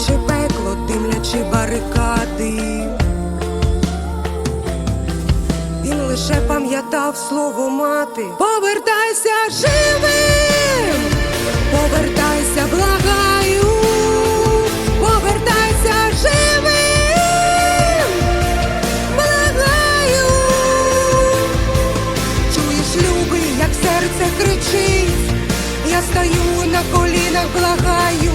Наче пекло, димлячи барикади. Він лише пам'ятав слово мати. Повертайся живим, повертайся, благаю, повертайся живим, благаю. Чуєш, любий, як серце кричить, я стою на колінах, благаю,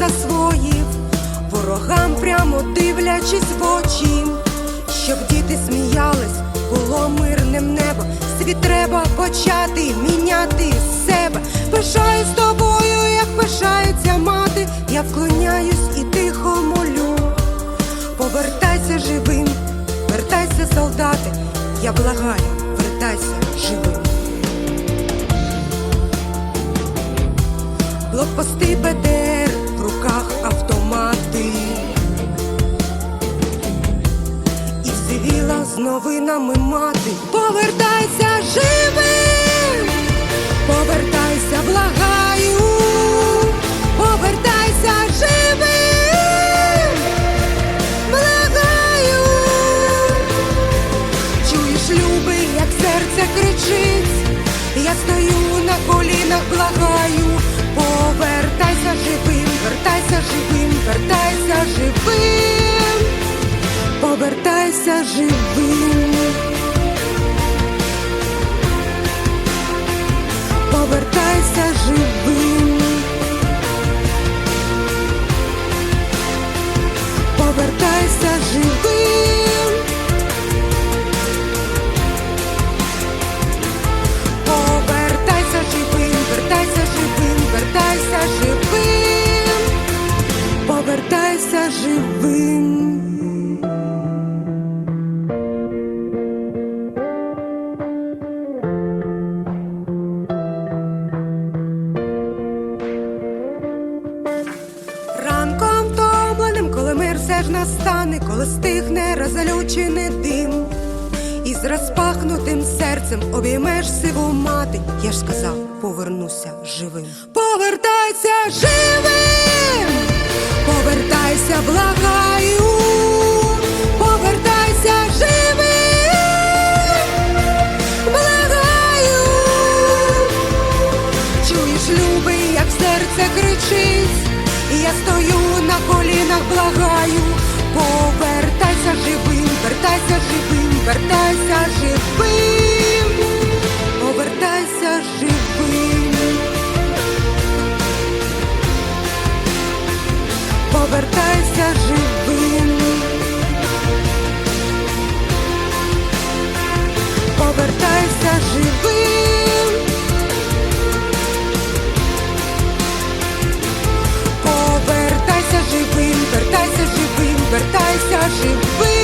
засвоїв, ворогам прямо дивлячись в очі, щоб діти сміялись, було мирним небо. Світ треба почати міняти себе. Пишаюсь тобою, як пишається мати. Я вклоняюсь і тихо молю. Повертайся живим, вертайся, солдати, я благаю, вертайся живим. Блокпости БТР, з новинами мати. Повертайся живим, повертайся, благаю, повертайся живим, благаю. Чуєш, любий, як серце кричить, я стою на колінах, благаю, повертайся живим, вертайся живим, вертайся живим, Повертайся живим. Повертайся живим. Повертайся живим, вертайся живим, вертайся живим. Повертайся живим. Настане, коли стихне розлючений дим, і з розпахнутим серцем обіймеш сиву мати. Я ж сказав, повернуся живим. Повертайся живим, повертайся, благаю, повертайся живим, благаю. Чуєш, любий, як серце кричить, я стою на колінах, благаю, повертайся живим, вертайся живим, вертайся живим, живим, живим.